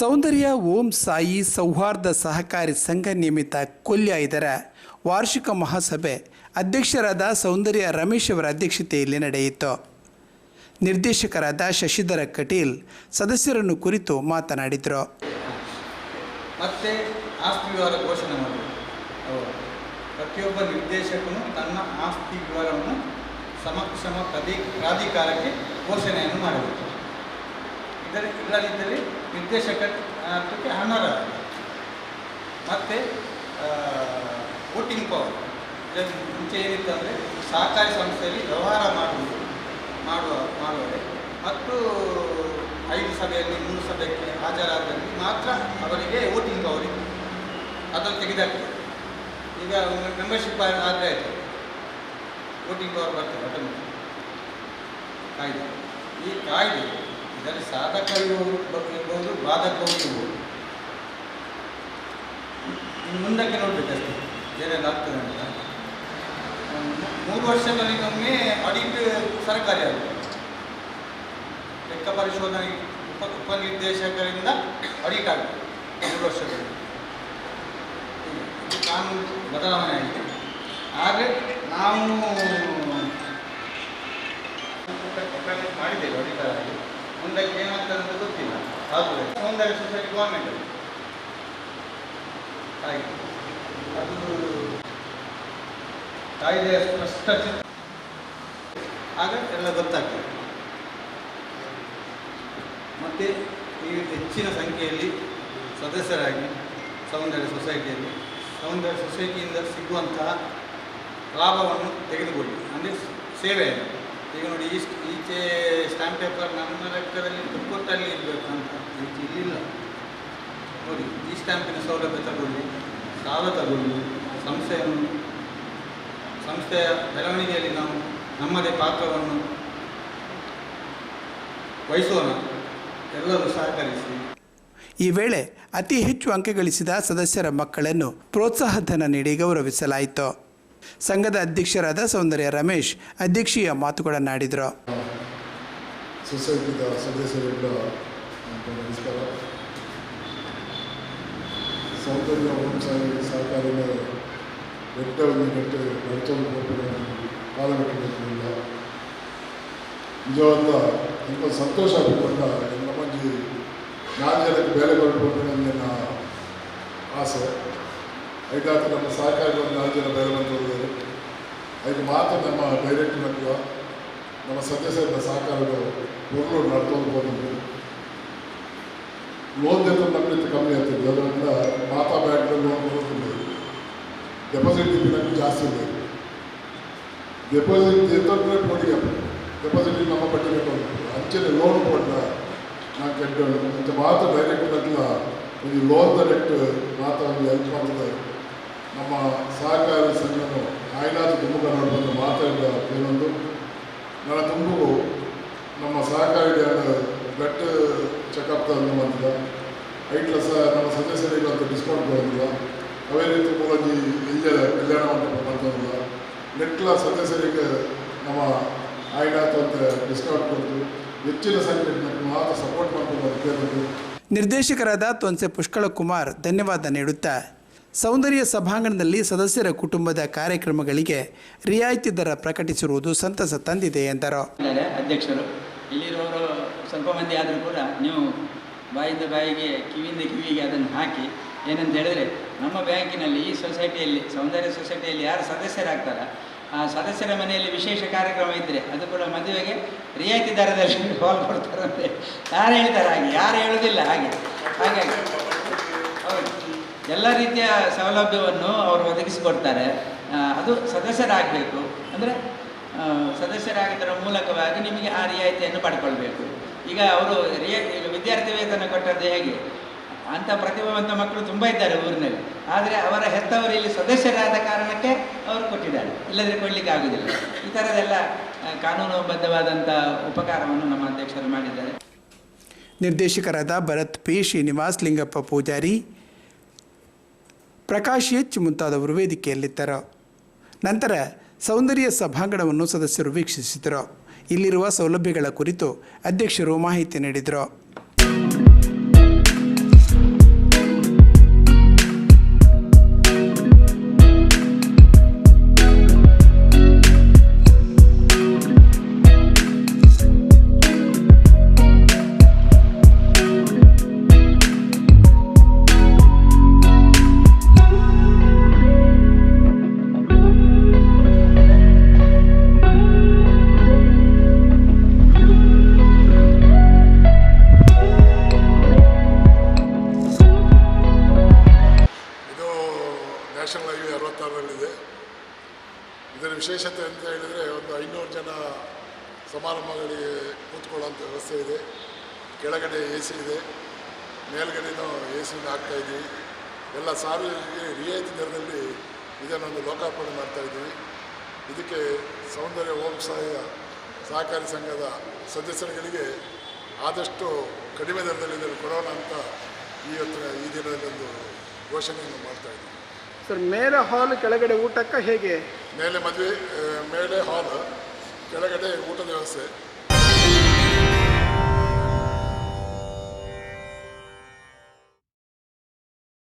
ಸೌಂದರ್ಯ, ಓಂ ಸಾಯಿ, ಸೌಹಾರ್ದ ಸಹಕಾರಿ ಸಂಘ ನಿಯಮಿತ ಕೊಲ್ಯ ಇದರ ವಾರ್ಷಿಕ ಮಹಾಸಭೆ ಅಧ್ಯಕ್ಷರಾದ ಸೌಂದರ್ಯ ರಮೇಶ್ ಅವರ ಅಧ್ಯಕ್ಷತೆಯಲ್ಲಿ ನಡೆಯಿತು. ನಿರ್ದೇಶಕರಾದ ಶಶಿಧರ ಕಟೀಲ್ ಸದಸ್ಯರನ್ನು ಕುರಿತು ಮಾತನಾಡಿದರು. ಮತ್ತೆ ಆಸ್ತಿ ವಿವರ ಘೋಷಣೆ ಪ್ರತಿಯೊಬ್ಬ ನಿರ್ದೇಶಕನು ತನ್ನ ಆಸ್ತಿ ವಿವರವನ್ನು ಸಮಕ್ಷಮ ಪ್ರಾಧಿಕಾರಕ್ಕೆ ಘೋಷಣೆಯನ್ನು ಮಾಡಬೇಕು ಇದರ ಇಲ್ಲದಿದ್ದರೆ ನಿರ್ದೇಶಕತ್ವಕ್ಕೆ ಅನರ್ಹ ಮತ್ತು ವೋಟಿಂಗ್ ಪವರ್ ಇದಕ್ಕೆ ಮುಂಚೆ ಏನಿತ್ತಂದರೆ ಸಹಕಾರಿ ಸಂಸ್ಥೆಯಲ್ಲಿ ವ್ಯವಹಾರ ಮಾಡುವುದು, ಮಾಡುವ ಮಾಡುವರೆ ಮತ್ತು ಐದು ಸಭೆಯಲ್ಲಿ, ಮೂರು ಸಭೆಗೆ ಹಾಜರಾದಲ್ಲಿ ಮಾತ್ರ ಅವರಿಗೆ ವೋಟಿಂಗ್ ಪವರ್ ಇತ್ತು. ಅದನ್ನು ತೆಗೆದಾಕ್ತದೆ ಈಗ ಮೆಂಬರ್ಶಿಪ್ ಆದರೆ ಆಯಿತು. ವೋಟಿಂಗ್ ಪವರ್ ಬರ್ತದೆ ಆಟೋಮೆಟಿಕ್ ಕಾಯ್ದೆ. ಈ ಕಾಯ್ದೆ ಇದರಲ್ಲಿ ಸಾಧಕ ಇರ್ಬೋದು ಬಾಧಕವೂ ಇರ್ಬೋದು ಇನ್ನು ಮುಂದಕ್ಕೆ ನೋಡಬೇಕಷ್ಟೇ ಏನೆಲ್ಲ ಆಗ್ತದೆ ಅಂತ. ಮೂರು ವರ್ಷಗಳಿಗೊಮ್ಮೆ ಅಡಿಟ್ ಸರ್ಕಾರಿ ಆಗುತ್ತೆ ಲೆಕ್ಕ ಪರಿಶೋಧನೆ ಉಪ, ಉಪನಿರ್ದೇಶಕರಿಂದ ಅಡಿಟ್ ಆಗುತ್ತೆ ಮೂರು ಇದು ಕಾನೂನು ಬದಲಾವಣೆ ಆಗಿದೆ. ಆದರೆ ನಾವು ಮಾಡಿದ್ದೇವೆ ಅಡಿಟರ್ ಆಗಿ ಮುಂದಕ್ಕೆ ಏನಾಗ್ತದೆ ಅಂತ ಗೊತ್ತಿಲ್ಲ. ಆದರೆ ಸೌಂದರ್ಯ ಸೊಸೈಟಿ ಗೌರ್ಮೆಂಟ್ ಹಾಗೆ. ಅದು ಕಾಯ್ದೆಯ ಸ್ಪಷ್ಟ ಚಿತ್ರ. ಆಗ ಎಲ್ಲ ಗೊತ್ತಾಗ್ತದೆ. ಮತ್ತೆ ಈ ಹೆಚ್ಚಿನ ಸಂಖ್ಯೆಯಲ್ಲಿ ಸದಸ್ಯರಾಗಿ ಸೌಂದರ್ಯ ಸೊಸೈಟಿಯಲ್ಲಿ ಸೌಂದರ್ಯ ಸೊಸೈಟಿಯಿಂದ ಸಿಗುವಂತಹ ಲಾಭವನ್ನು ತೆಗೆದುಕೊಳ್ಳಿ. ಅಂದರೆ ಸೇವೆಯನ್ನು. ಈಗ ನೋಡಿ ಈಸ್ಟ್ ಈಚೆ ಸ್ಟ್ಯಾಂಪ್ ಪೇಪರ್ ನಮ್ಮ ಲೆಕ್ಕದಲ್ಲಿ ತುಪ್ಪಟ್ಟಲ್ಲಿ ಇರಬೇಕು ಅಂತ. ಈಚೆ ಇಲ್ಲ ನೋಡಿ, ಈ ಸ್ಟ್ಯಾಂಪಿನ ಸೌಲಭ್ಯ ತಗೊಳ್ಳಿ, ಸಾಲ ತಗೊಳ್ಳಿ, ಸಂಸ್ಥೆಯನ್ನು, ಸಂಸ್ಥೆಯ ಬೆಳವಣಿಗೆಯಲ್ಲಿ ನಾವು ನಮ್ಮದೇ ಪಾತ್ರವನ್ನು ವಹಿಸೋಣ. ಎಲ್ಲರೂ ಸಹಕರಿಸಿ. ಈ ವೇಳೆ ಅತಿ ಹೆಚ್ಚು ಅಂಕ ಗಳಿಸಿದ ಸದಸ್ಯರ ಮಕ್ಕಳನ್ನು ಪ್ರೋತ್ಸಾಹಧನ ನೀಡಿ ಗೌರವಿಸಲಾಯಿತು. ಸಂಘದ ಅಧ್ಯಕ್ಷರಾದ ಸೌಂದರ್ಯ ರಮೇಶ್ ಅಧ್ಯಕ್ಷೀಯ ಮಾತುಗಳನ್ನಾಡಿದರು. ಸೌಂದರ್ಯ ಸಾಯಿ ಸಹಕಾರಿನ ಬೆಟ್ಟವನ್ನು ನೆಟ್ಟು ನಡೆಸಲು ನಿಜವಾದ ತುಂಬ ಸಂತೋಷ ಆಗಿಕೊಂಡ ನಮ್ಮಂಜಿ ನಾಲ್ಕು ಜನಕ್ಕೆ ಬೇಲೆ ಆಸೆ. ಐದಾತ ನಮ್ಮ ಸಹಕಾರಿಗಳನ್ನು ನಾಲ್ಕು ಜನ ಬೇರೆ ಬಂದಿದ್ದಾರೆ ಅದಕ್ಕೆ ಮಾತ್ರ ನಮ್ಮ ಡೈರೆಕ್ಟ್ ಅಥವಾ ನಮ್ಮ ಸದಸ್ಯರ ಸಹಕಾರದ ಮೊದಲು ನಡ್ಕೊಂಡು ಬಂದಿದ್ದು ಲೋನ್ ಜೊತೆ ನಮ್ಮಿಂದ ಕಮ್ಮಿ ಆಗ್ತದೆ ಅದರಿಂದ ಮಾತಾ ಬ್ಯಾಂಕ್ನಲ್ಲಿ ಲೋನ್ ಬರೋದಿಲ್ಲ ಡೆಪಾಸಿಟ್ ದಿನಕ್ಕೆ ಜಾಸ್ತಿ ಇದೆ. ಡೆಪಾಸಿಟ್ ಎತ್ತಂದ್ರೆ ಕೊಡಿ ಡೆಪಾಸಿಟ್ ನಮ್ಮ ಬಡ್ಡಿ ಕಟ್ಟೋದು ಅಂಚೆನೆ ಲೋನ್ ಕೊಟ್ಟ ನಾನು ಕೆಟ್ಟೋಳು ಅಂತ ಮಾತ್ರ ಡೈರೆಕ್ಟ್ ಅಲ್ಲ ಒಂದು ಲೋನ್ ಡೈರೆಕ್ಟ್ ಮಾತ್ರ ಹೆಲ್ಪ್ ಮಾಡ್ತದೆ ನಮ್ಮ ಸಹಕಾರಿ ಸಂಘನು ಆಯ್ಲಾದ ತುಂಬ ಬಂದು ಮಾತಾಡಿದ ಏನೊಂದು ನನ್ನ ತುಂಬು ನಮ್ಮ ಸಹಕಾರಿ ಬ್ಲಡ್ ಚೆಕಪ್ ತಂದು ಬಂದಿಲ್ಲ ಐಟ್ಲ ಸಹ ನಮ್ಮ ಸದಸ್ಯರಿಗೆ ಅಂತ ಡಿಸ್ಕೌಂಟ್ ಬಂದಿಲ್ಲ ಅವೇ ರೀತಿ ಮೂಲಜಿ ಇಲ್ಲೇ ಕಲ್ಯಾಣ ಮಂಟಪ ಬಂದಿಲ್ಲ ನೆಟ್ಲ ಸದಸ್ಯರಿಗೆ ನಮ್ಮ ಆಯ್ಲಾತ ಅಂತ ಡಿಸ್ಕೌಂಟ್ ಕೊಟ್ಟು ಹೆಚ್ಚಿನ ಸಂಖ್ಯೆಗೆ ಮಾತ್ರ ಸಪೋರ್ಟ್ ಮಾಡ್ಕೊಂಡು ನಿರ್ದೇಶಕರಾದ ತೊನ್ಸೆ ಪುಷ್ಕಳ ಕುಮಾರ್ ಧನ್ಯವಾದ ನೀಡುತ್ತಾ ಸೌಂದರ್ಯ ಸಭಾಂಗಣದಲ್ಲಿ ಸದಸ್ಯರ ಕುಟುಂಬದ ಕಾರ್ಯಕ್ರಮಗಳಿಗೆ ರಿಯಾಯಿತಿ ದರ ಪ್ರಕಟಿಸಿರುವುದು ಸಂತಸ ತಂದಿದೆ ಎಂದರು. ಅಧ್ಯಕ್ಷರು, ಇಲ್ಲಿರುವವರು ಸ್ವಲ್ಪ ಮಂದಿ ಆದರೂ ಕೂಡ ನೀವು ಬಾಯಿಂದ ಬಾಯಿಗೆ ಕಿವಿಯಿಂದ ಕಿವಿಗೆ ಅದನ್ನು ಹಾಕಿ ಏನಂತ ಹೇಳಿದ್ರೆ ನಮ್ಮ ಬ್ಯಾಂಕಿನಲ್ಲಿ ಈ ಸೊಸೈಟಿಯಲ್ಲಿ, ಸೌಂದರ್ಯ ಸೊಸೈಟಿಯಲ್ಲಿ ಯಾರು ಸದಸ್ಯರಾಗ್ತಾರ, ಆ ಸದಸ್ಯರ ಮನೆಯಲ್ಲಿ ವಿಶೇಷ ಕಾರ್ಯಕ್ರಮ ಇದ್ದರೆ ಅದು ಕೂಡ ಮದುವೆಗೆ ರಿಯಾಯಿತಿ ದರದಲ್ಲಿ ಹಾಲ್ ಕೊಡ್ತಾರಂತೆ. ಯಾರು ಹೇಳ್ತಾರೆ ಹಾಗೆ? ಯಾರು ಹೇಳೋದಿಲ್ಲ ಹಾಗೆ. ಹಾಗಾಗಿ ಎಲ್ಲ ರೀತಿಯ ಸೌಲಭ್ಯವನ್ನು ಅವರು ಒದಗಿಸಿಕೊಡ್ತಾರೆ. ಅದು ಸದಸ್ಯರಾಗಬೇಕು. ಅಂದರೆ ಸದಸ್ಯರಾಗಿದ್ದರ ಮೂಲಕವಾಗಿ ನಿಮಗೆ ಆ ರಿಯಾಯಿತಿಯನ್ನು ಪಡ್ಕೊಳ್ಬೇಕು. ಈಗ ಅವರು ರಿಯಾಯಿತಿ ವಿದ್ಯಾರ್ಥಿ ವೇತನ ಕೊಟ್ಟದ್ದು ಹೇಗೆ? ಅಂಥ ಪ್ರತಿಭಾವಂತ ಮಕ್ಕಳು ತುಂಬ ಇದ್ದಾರೆ ಊರಿನಲ್ಲಿ. ಆದರೆ ಅವರ ಹೆತ್ತವರು ಇಲ್ಲಿ ಸದಸ್ಯರಾದ ಕಾರಣಕ್ಕೆ ಅವರು ಕೊಟ್ಟಿದ್ದಾರೆ. ಇಲ್ಲದ್ರೆ ಕೊಡಲಿಕ್ಕೆ ಆಗುವುದಿಲ್ಲ ಈ ಥರದೆಲ್ಲ ಕಾನೂನುಬದ್ಧವಾದಂಥ ಉಪಕಾರವನ್ನು ನಮ್ಮ ಅಧ್ಯಕ್ಷರು ಮಾಡಿದ್ದಾರೆ. ನಿರ್ದೇಶಕರಾದ ಭರತ್ ಪಿ. ಶ್ರೀನಿವಾಸ್, ಲಿಂಗಪ್ಪ ಪೂಜಾರಿ ಪ್ರಕಾಶ್ ಎಚ್ ಮುಂತಾದವರು ವೇದಿಕೆಯಲ್ಲಿದ್ದರು. ನಂತರ ಸೌಂದರ್ಯ ಸಭಾಂಗಣವನ್ನು ಸದಸ್ಯರು ವೀಕ್ಷಿಸಿದರು. ಇಲ್ಲಿರುವ ಸೌಲಭ್ಯಗಳ ಕುರಿತು ಅಧ್ಯಕ್ಷರು ಮಾಹಿತಿ ನೀಡಿದರು. ವಿಶೇಷತೆ ಅಂತ ಹೇಳಿದರೆ ಒಂದು ಐನೂರು ಜನ ಸಮಾರಂಭಗಳಿಗೆ ಕೂತ್ಕೊಳ್ಳೋಂಥ ವ್ಯವಸ್ಥೆ ಇದೆ. ಕೆಳಗಡೆ ಎ ಸಿ ಇದೆ. ಮೇಲ್ಗಡೆನೂ ಎ ಸಿ ಹಾಕ್ತಾ ಇದ್ದೀವಿ. ಎಲ್ಲ ಸಾರ್ವಜನಿಕರಿಗೆ ರಿಯಾಯಿತಿ ದರದಲ್ಲಿ ಇದನ್ನೊಂದು ಲೋಕಾರ್ಪಣೆ ಮಾಡ್ತಾ ಇದ್ದೀವಿ. ಇದಕ್ಕೆ ಸೌಂದರ್ಯ ಓಂ ಸಹಾಯ ಸಹಕಾರಿ ಸಂಘದ ಸದಸ್ಯರುಗಳಿಗೆ ಆದಷ್ಟು ಕಡಿಮೆ ದರದಲ್ಲಿ ಇದನ್ನು ಕೊಡೋಣ ಅಂತ ಇವತ್ತು ಈ ದಿನದಲ್ಲೊಂದು ಘೋಷಣೆಯನ್ನು ಮಾಡ್ತಾ ಇದ್ದೀವಿ. ಸರ್ ಮೇಲೆ ಹಾಲ್ ಕೆಳಗಡೆ ಊಟಕ್ಕೆ ಹೇಗೆ? ಮೇಲೆ ಮದುವೆ ಮೇಲೆ ಹಾಲ್ ಕೆಳಗಡೆ ಊಟದ ವ್ಯವಸ್ಥೆ.